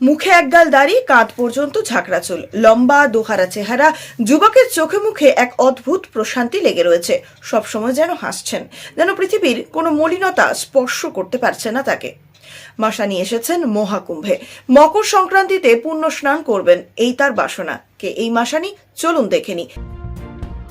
মুখে একগাল দাড়ি, কাঁধ পর্যন্ত ঝাঁকড়া চুল। লম্বা, দোহারা চেহারা, যুবকের চোখে মুখে এক অদ্ভুত প্রশান্তি লেগে রয়েছে। সবসময় যেন হাসছেন, যেন পৃথিবীর কোনো মলিনতা স্পর্শ করতে পারছে না তাকে। মাসানি এসেছেন মহাকুম্ভে। মকর সংক্রান্তিতে পুণ্য স্নান করবেন, এই তার বাসনা। কে এই মাসানি? চলুন দেখে নি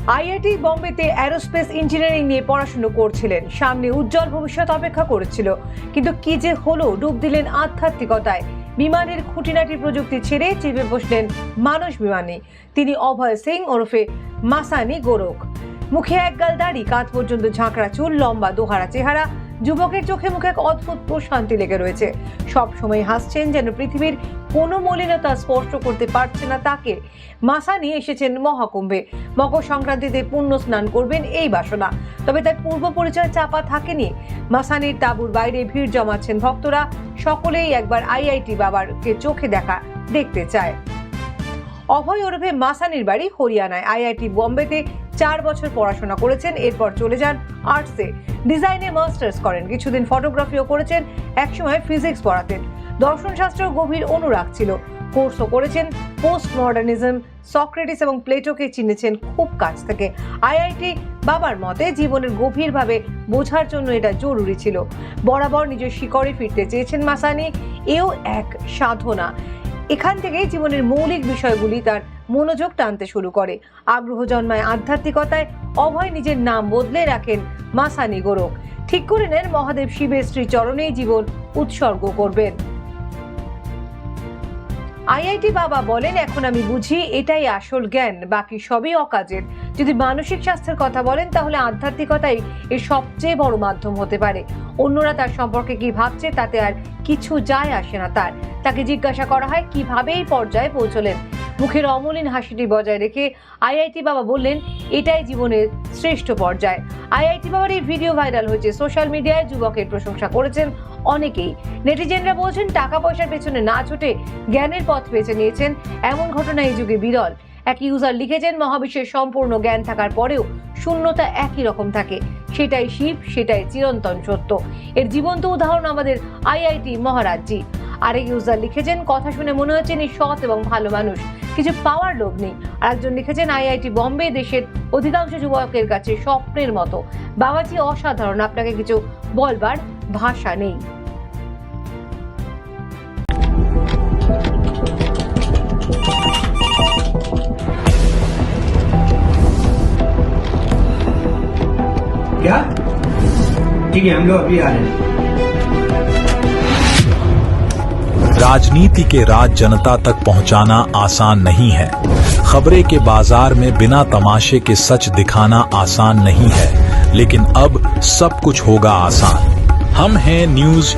আইআইটি বম্বেতে অ্যারোস্পেস ইঞ্জিনিয়ারিং নিয়ে পড়াশুনো করছিলেন। সামনে উজ্জ্বল ভবিষ্যৎ অপেক্ষা করেছিল। কিন্তু কি যে হলো ডুব দিলেন আধ্যাত্মিকতায়। বিমানের খুঁটিনাটি প্রযুক্তি ছেড়ে চেপে বসলেন মানুষ বিমানে। তিনি অভয় সিং ওরফে মাসানি গোরখ। মুখে একগাল দাড়ি, কাঁধ পর্যন্ত ঝাঁকড়া চুল, লম্বা দোহারা চেহারা যুবকের চোখে মুখে এক অদ্ভুত প্রশান্তি লেগে রয়েছে। সব সময় হাসছেন যেন পৃথিবীর কোনো মলিনতা স্পর্শ করতে পারছে না তাকে। মাসানি এসেছেন মহাকুম্ভে। মকর সংক্রান্তিতে পুণ্য স্নান করবেন এই বাসনা। তবে তার পূর্ব পরিচয় চাপা থাকেনি। মাসানির তাঁবুর বাইরে ভিড় জমাচ্ছেন ভক্তরা। সকলেই একবার আইআইটি বাবারকে চোখে দেখা দেখতে চায়। অভয় ওরফে মাসানির বাড়ি হরিয়ানায়। আইআইটি বোম্বেতে চার বছর পড়াশোনা করেছেন, এরপর চলে যান আর্টসে। ডিজাইনে মাস্টার্স করেন, কিছুদিন ফটোগ্রাফিও করেছেন, একসময় ফিজিক্স পড়াতেন। দর্শনশাস্ত্র গভীর অনুরাগ ছিল। কোর্সও করেছেন পোস্ট মডার্নিজম সক্রেটিস এবং প্লেটোকে চিনেছেন খুব কাছ থেকে। আইআইটি বাবার মতে, জীবনের গভীরভাবে বোঝার জন্য এটা জরুরি ছিল। বরাবর নিজের শিকড়ে ফিরতে চেয়েছেন মাসানি, এও এক সাধনা। এখান থেকেই জীবনের মৌলিক বিষয়গুলি তার মনোযোগ টানতে শুরু করে। আগ্রহ জন্মায় আধ্যাত্মিকতায়, অভয় নিজের নাম বদলে রাখেন মাসানি গোরক। ঠিক করে নেন মহাদেব শিবের শ্রী চরণেই জীবন উৎসর্গ করবেন। আইআইটি বাবা বলেন, এখন আমি বুঝি এটাই আসল জ্ঞান, বাকি সবই অকাজের। যদি মানসিক স্বাস্থ্যের কথা বলেন, তাহলে আধ্যাত্মিকতাই এর সবচেয়ে বড় মাধ্যম হতে পারে। অন্যরা তার সম্পর্কে কি ভাবছে, তাতে আর কিছু যায় আসে না তার। তাকে জিজ্ঞাসা করা হয় কীভাবে এই পর্যায়ে পৌঁছলেন। মুখের অমলিন হাসিটি বজায় রেখে আইআইটি বাবা বললেন, এটাই জীবনের শ্রেষ্ঠ পর্যায়। আইআইটি বাবার এই ভিডিও ভাইরাল হয়েছে। সোশ্যাল মিডিয়ায় যুবকের প্রশংসা করেছেন অনেকেই। নেটিজেনরা বলছেন টাকা পয়সার পেছনে না ছুটে জ্ঞানের পথ বেছে নিয়েছেন। এমন ঘটনা এই যুগে বিরল। এক ইউজার লিখেছেন, মহাবিশ্বের সম্পূর্ণ জ্ঞান থাকার পরেও শূন্যতা একই রকম থাকে। সেটাই শিব, সেটাই চিরন্তন সত্য। এর জীবন্ত উদাহরণ আমাদের আইআইটি মহারাজজি। আরেক ইউজার লিখেছেন কথা শুনে মনে হচ্ছে ইনি সৎ এবং ভালো মানুষ কিছু পাওয়ার লোভ নেই আর একজন লিখেছেন আইআইটি বম্বে দেশের অধিকাংশ যুবকের কাছে স্বপ্নের মতো বাবাজি অসাধারণ আপনাকে কিছু বলবার ভাষা নেই क्या ठीक है हम लोग अभी आ रहे हैं राजनीति के राज जनता तक पहुंचाना आसान नहीं है। खबरें के बाज़ार में बिना तमाशे के सच दिखाना आसान नहीं है, लेकिन अब सब कुछ होगा आसान। हम हैं न्यूज़